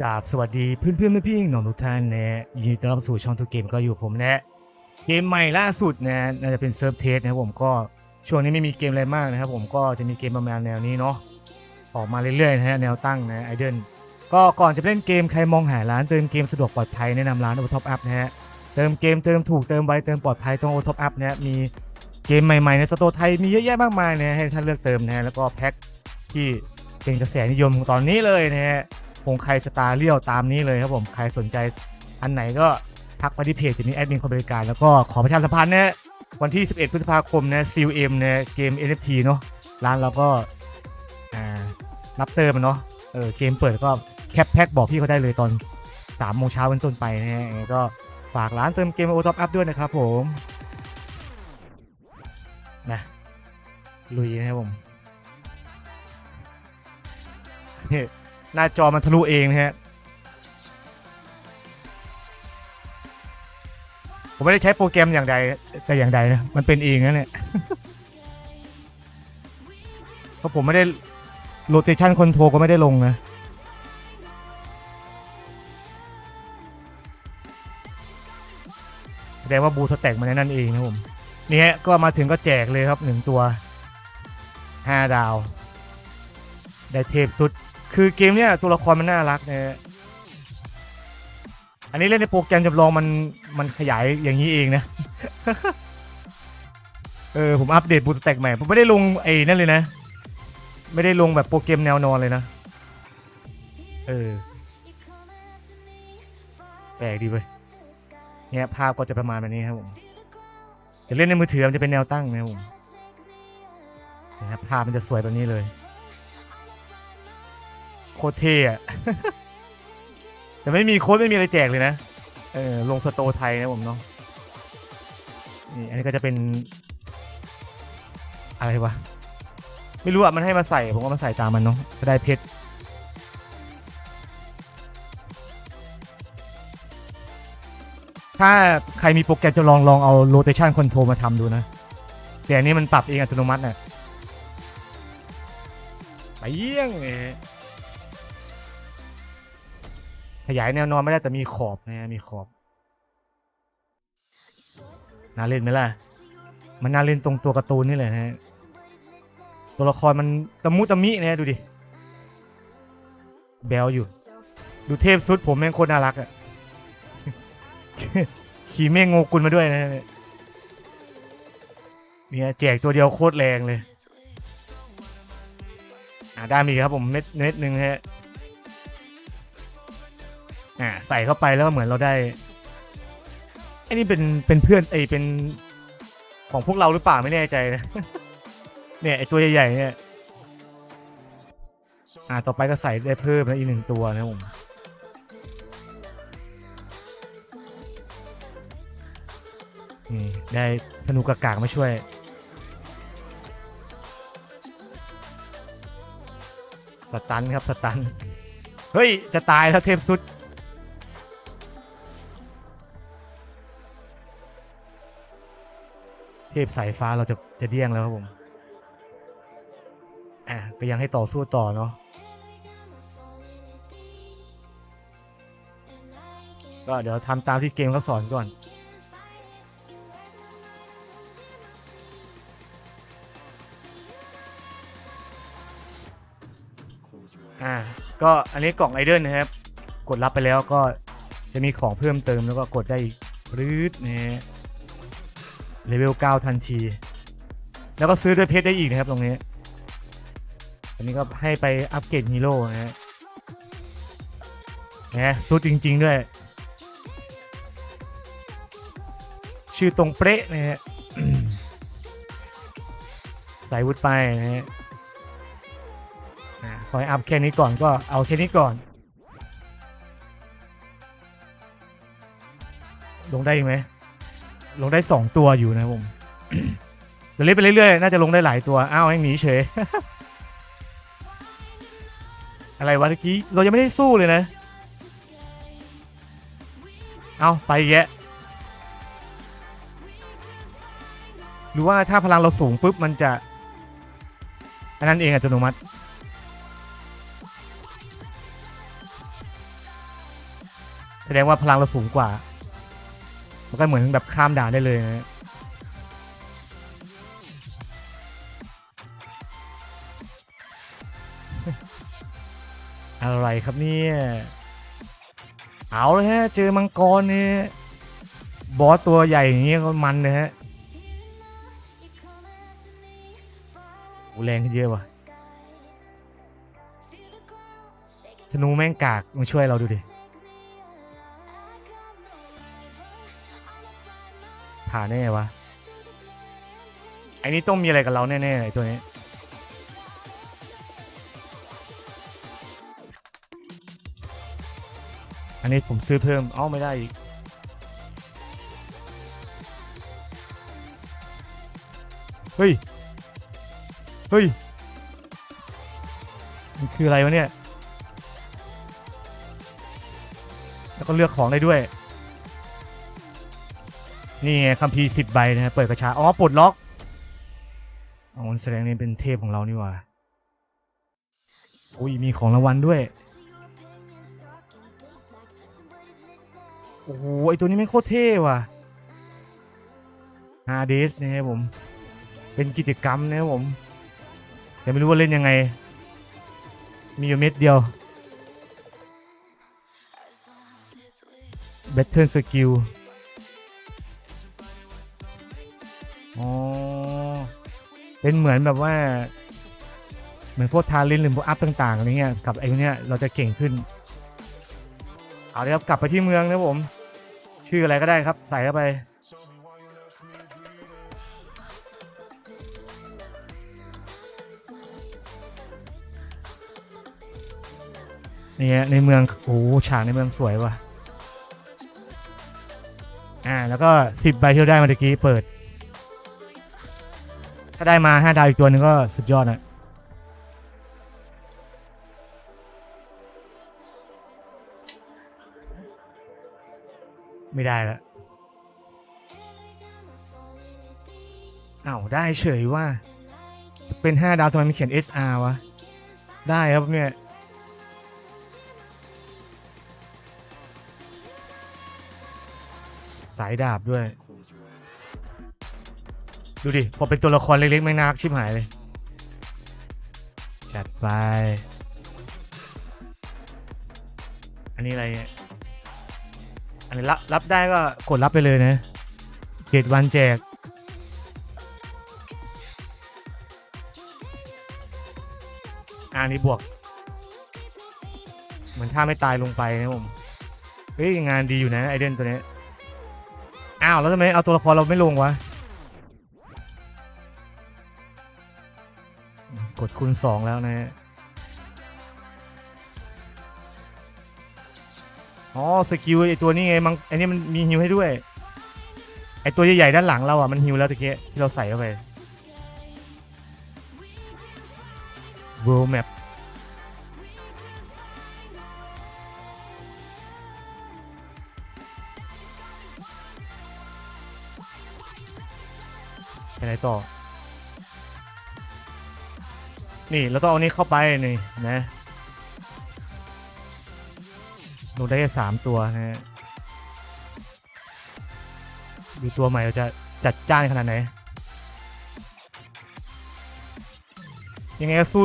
กราบสวัสดีเพื่อนเพื่อนๆพี่ๆน้องทุกท่านนะยินดีต้อนรับสู่ช่องทุกเกมก็อยู่ผมนะเกมใหม่ล่าสุดนะน่าจะเป็นเซิร์ฟเทสนะครับผมก็ช่วงนี้ไม่มีเกมอะไรมากนะครับผมก็จะมีเกมประมาณแนวนี้เนาะออกมาเรื่อยๆนะฮะแนวตั้งนะไอเดนก็ก่อนจะเล่นเกมใครมองหาร้านเติมเกมสะดวกปลอดภัยแนะนำร้านโอท็อปอัพนะฮะเติมเกมเติมถูกเติมไวเติมปลอดภัยตรงโอท็อปอัพนะมีเกมใหม่ๆในสตร์ไทยมีเยอะแยะมากมายนะให้ท่านเลือกเติมนะฮะแล้วก็แพ็คที่เป็นกระแสนิยมตอนนี้เลยนะฮะ คงใครสตาร์เลี้ยวตามนี้เลยครับผมใครสนใจอันไหนก็ทักมาที่เพจจะมีแอดมินคนบริการ แล้วก็ขอประชาสัมพันธ์นะวันที่ 11 พฤษภาคมนะ CLM นะเกม NFT เนาะร้านเราก็อ่ารับเติมเนาะเออเกมเปิดก็แคปแพ็คบอกพี่เขาได้เลยตอน3โมงเช้าเป็นต้นไปนะฮะก็ฝากร้านเติมเกมโอท็อปอัพด้วยนะครับผมนะลุยนะครับผม หน้าจอมันทะลุเองนะฮะผมไม่ได้ใช้โปรแกรมอย่างใดแต่อย่างใดนะมันเป็นเองนั่นแหละเพราะผมไม่ได้โรเตชันคอนโทรก็ไม่ได้ลงนะแสดงว่าบูสแต็กมาในนั่นเองนะผมนี่ฮะก็มาถึงก็แจกเลยครับหนึ่งตัว5ดาว ได้เทพสุด คือเกมเนี้ยตัวละครมันน่ารักนะฮะอันนี้เล่นในโปรแกรมจำลองมันมันขยายอย่างนี้เองนะ เออผมอัปเดตบูสแต็กใหม่ ผมไม่ได้ลงไอ้นั่นเลยนะ ไม่ได้ลงแบบโปรแกรมแนวนอนเลยนะ เออ แปลกดีเว้ยเนี่ยภาพก็จะประมาณแบบนี้ครับผมแต่เล่นในมือถือมันจะเป็นแนวตั้งนะครับผมนะครับภาพมันจะสวยแบบนี้เลย โคตรเท่อะ แต่ไม่มีโค้ดไม่มีอะไรแจกเลยนะ เออลงสโตไทยนะผมเนาะ นี่อันนี้ก็จะเป็น อะไรวะ ไม่รู้อะ มันให้มาใส่ ผมก็มาใส่ตามมันเนาะก็ได้เพชร ถ้าใครมีโปรแกรมจะลองลองเอา rotation control มาทำดูนะ แต่อันนี้มันปรับเองอัตโนมัติน่ะไปเยี่ยงเลย ขยายแนวนอนไม่ได้แต่มีขอบนะมีขอบ น่าเล่นไหมล่ะ มันน่าเล่นตรงตัวการ์ตูนนี่แหละนะฮะตัวละครมันตะมุตะมินะดูดิ แบลอยู่ ดูเทพสุดผมแม่งโคตรน่ารักอะขี่เมฆโงกุลมาด้วยนะฮะเนี่ยแจกตัวเดียวโคตรแรงเลย อ่าได้มีครับผมเม็ดเม็ดหนึ่งฮะ อ่าใส่เข้าไปแล้วก็เหมือนเราได้ไอ้นี่เป็นเป็นเพื่อนไอเป็นของพวกเราหรือเปล่าไม่แน่ใจนะ เนี่ยไอตัวใหญ่ๆเนี่ย อ่าต่อไปก็ใส่ได้เพิ่มนะอีกหนึ่งตัวนะผมนี่ได้ธนูกากากมาช่วย สตันครับสตัน เฮ้ย จะตายแล้วเทพสุด พสายฟ้าเราจะจะเดี้ยงแล้วครับผมอะก็ยังให้ต่อสู้ต่อเนาะก็เดี๋ยวทำตามที่เกมเขาสอนก่อน อ่า ก็อันนี้กล่องไอเดนนะครับ กดรับไปแล้วก็จะมีของเพิ่มเติมแล้วก็กดได้รืดนะฮะ เลเวล9ทันที แล้วก็ซื้อด้วยเพชรได้อีกนะครับตรงนี้ อันนี้ก็ให้ไปอัปเกรดฮีโร่นะฮะนะสุดจริง ๆ ด้วย ชื่อตรงเป๊ะนะฮะใส่วุธไปนะฮะอ่าขอให้อัพแค่นี้ก่อนก็เอาแค่นี้ก่อน ลงได้อีกไหม ลงได้สองตัวอยู่นะผมเดี๋ยวเล่นไปเรื่อยๆ น่าจะลงได้หลายตัว อ้าวยังหนีเฉย อะไรวะเมื่อกี้ เรายังไม่ได้สู้เลยนะ เอาไปแยะ หรือว่าถ้าพลังเราสูงปุ๊บมันจะ อันนั้นเองอัตโนมัติ แสดงว่าพลังเราสูงกว่า มันก็เหมือนแบบข้ามด่านได้เลยนะอะไรครับเนี่ย เอาเลยฮะ เจอมังกรเนี่ยบอสตัวใหญ่อย่างเงี้ยก็มันนะฮะแรงขึ้นเยอะว่ะธนูแม่งกากมาช่วยเราดูดิ ผ่านได้ไงวะไอ้นี่ต้องมีอะไรกับเราแน่ๆไอ้ตัวนี้อันนี้ผมซื้อเพิ่มเอ้าไม่ได้อีกเฮ้ย เฮ้ย มันคืออะไรวะเนี่ย แล้วก็เลือกของได้ด้วย นี่ไงคัมภีร์สิบใบนะฮะเปิดกระชาอ๋อปลดล็อกอ๋อแสดงนี่เป็นเทพของเรานี่ว่าอุ้ยมีของรางวัลด้วยโอ้โหไอตัวนี้ไม่โคตรเท่ว่ะฮาเดสนะครับผม เป็นกิจกรรมนะครับผม แต่ไม่รู้ว่าเล่นยังไง มีอยู่เม็ดเดียว Battle Skill อ๋อ เป็นเหมือนแบบว่า เหมือนพวกทาเลนหรือพวกอัพต่างๆอะไรเงี้ยกับไอ้พวกเนี้ยเราจะเก่งขึ้น เอาเลยครับกลับไปที่เมืองนะผม ชื่ออะไรก็ได้ครับ ใส่เข้าไปนี่ฮะในเมืองโอ้ฉากในเมืองสวยว่ะอ่าแล้วก็สิบใบที่เราได้มาตะกี้เปิด ถ้าได้มาห้าดาวอีกตัวหนึงก็สุดยอดนะไม่ได้ละอ้าวได้เฉยว่า เป็น 5 ดาวทำไมมันเขียน SR วะ ได้ครับเนี่ย สายดาบด้วย ดูดิ พอเป็นตัวละครเล็กๆ ไม่งนารักชิบหายเลย จัดไป อันนี้อะไรเนี่ยอันนี้รับรับได้ก็กดรับไปเลยนะเจ็ดวันแจก อันนี้บวก เหมือนถ้าไม่ตายลงไปนะผม เฮ้ย งานดีอยู่นะไอเดนตัวนี้ อ้าว แล้วทำไมเอาตัวละครเราไม่ลงวะ กดคูณสองแล้วนะฮะอ๋อสกิลไอตัวนี้ไงมันไอนี้มันมีฮิวให้ด้วย ไอตัวใหญ่ๆด้านหลังเราอะมันฮิวแล้วตะเกียที่เราใส่เข้าไป World Map ไปไหนต่อ นี่แล้วต้องเอานี้เข้าไปนี่นะลงได้แค่สามตัวนะฮะดูตัวใหม่เราจะจัดจ้านขนาดไหน ยังไงก็สู้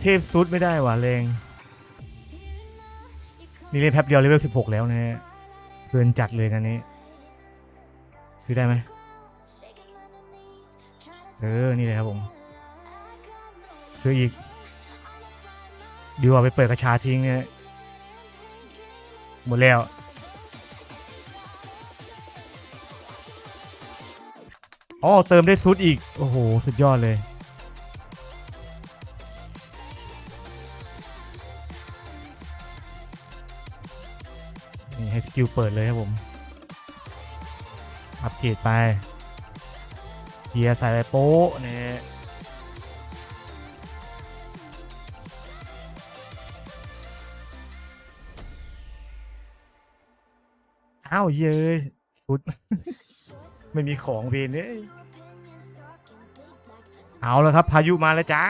เทพซุดไม่ได้ว่ะแรงนี่เล่นแป๊บเดียวเลเวล16แล้วนะฮะเกินจัดเลยกันนี้ ซื้อได้ไหมเออ นี่เลยครับผม ซื้ออีกดีกว่าไปเปิดกระชาทิ้งเนี่ยหมดแล้ว อ๋อ เติมได้ซุดอีก โอ้โห สุดยอดเลย นี่ให้สกิลเปิดเลยครับผม อัปเกรดไปเกียร์ใส่ไปโป๊ะเนี่ย อ้าวเย้ยสุด ไม่มีของเวนเลยเอาแล้วครับ พายุมาแล้วจ้า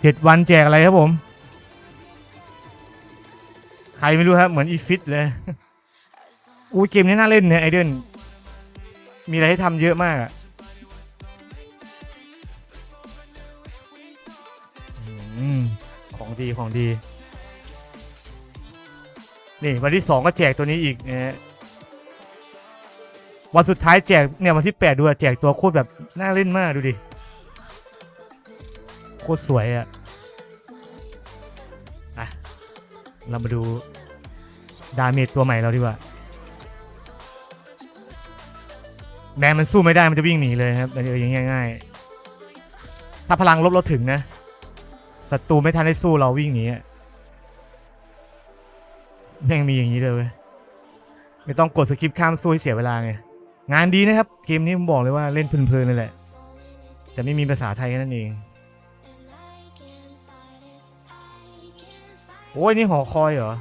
เจ็ดวันแจกอะไรครับผม ใครไม่รู้ครับ เหมือนอีฟิตเลยอู้เกมนี้น่าเล่นเนี่ยไอเดนมีอะไรให้ทำเยอะมากอะ ของดีของดี นี่วันที่สองก็แจกตัวนี้อีกนะฮะวันสุดท้ายแจกเนี่ยวันที่แปดดูอะแจกตัวโคตรแบบน่าเล่นมากดูดิโคตรสวยอะอะเรามาดูดาเมจตัวใหม่เราดีกว่าแม้มันสู้ไม่ได้มันจะวิ่งหนีเลยครับมันจะอย่างง่ายๆถ้าพลังลบเราถึงนะ ศัตรูไม่ทันได้สู้เราวิ่งหนีอะยังมีอย่างนี้เลยไม่ต้องกดสกิปข้ามสู้ให้เสียเวลาไงงานดีนะครับเกมนี้ผมบอกเลยว่าเล่นเพลินๆเลยแหละ แต่ไม่มีภาษาไทยแค่นั่นเองโอ้ยนี่หอคอยเหรอ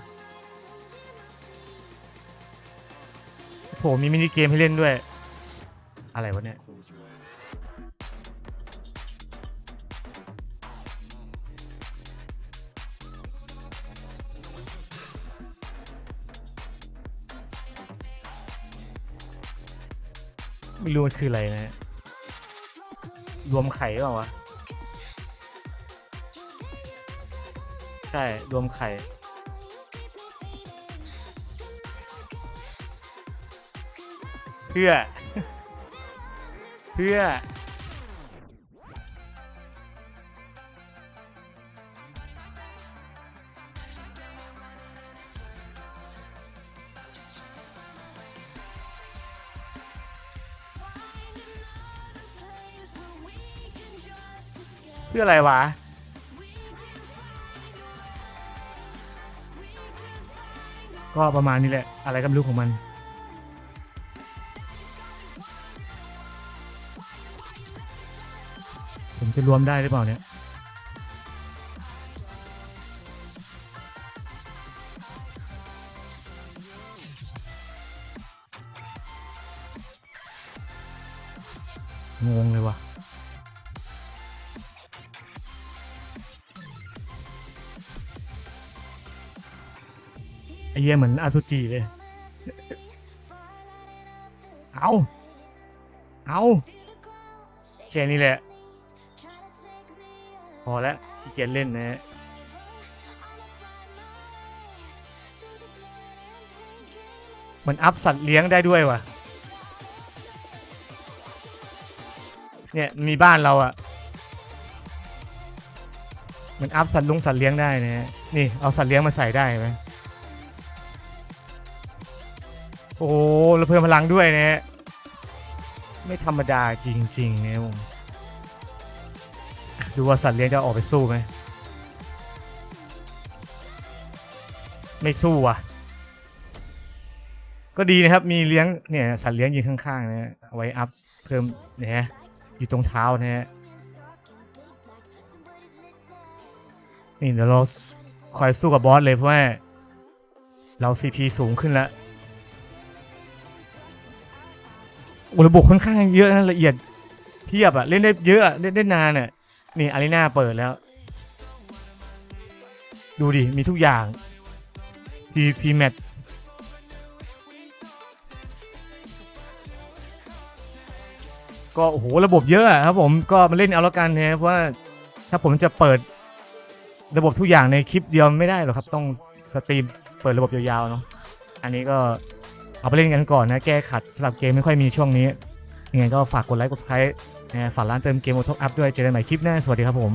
โถมีมินิเกมให้เล่นด้วย อะไรวะเนี่ย ไม่รู้มันคืออะไรนะรวมไข่หรือเปล่าวะ ใช่ รวมไข่ เพื่อ เพื่อืออะไรวะ ก็ประมาณนี้แหละ อะไรก็ไม่รู้ของมัน ผมจะรวมได้หรือเปล่าเนี่ย ไอ้เหี้ยเหมือนอาซูจิเลย เอาเอาแค่นี้แหละ พอแล้วขี้เกียจเล่นนะฮะมันอัพสัตว์เลี้ยงได้ด้วยว่ะเนี่ยมีบ้านเราอะมันอัพสัตว์ลุงสัตว์เลี้ยงได้นะฮะนี่เอาสัตว์เลี้ยงมาใส่ได้ไหม โอ้โหเราเพิ่มพลังด้วยนะฮะไม่ธรรมดาจริงๆนะครับผมดูว่าสัตว์เลี้ยงจะออกไปสู้ไหมไม่สู้อะ ก็ดีนะครับ มีเลี้ยงเนี่ยสัตว์เลี้ยงยืนข้างๆนะฮะไว้อัพเพิ่มเนี่ยฮะอยู่ตรงเท้านะฮะนี่เดี๋ยวเราคอยสู้กับบอสเลยเพราะว่าเรา CP สูงขึ้นแล้ว ระบบค่อนข้างเยอะนะละเอียดเทียบอะเล่นได้เยอะเล่นได้นานอะนี่อารีนาเปิดแล้ว ดูดิ มีทุกอย่าง PVP Match ก็โอ้โหระบบเยอะครับผมก็มาเล่นเอาแล้วกันนะเพราะว่าถ้าผมจะเปิดระบบทุกอย่างในคลิปเดียวไม่ได้หรอกครับ ต้องสตรีมเปิดระบบยาวๆเนาะอันนี้ก็ เอาไปเล่นกันก่อนนะ แก้ขัดสำหรับเกมไม่ค่อยมีช่วงนี้ยังไงก็ฝากกดไลค์กดซับสไครต์นะฝากร้านเติมเกมโอท็อปอัพด้วยเจอกันใหม่คลิปหน้าสวัสดีครับผม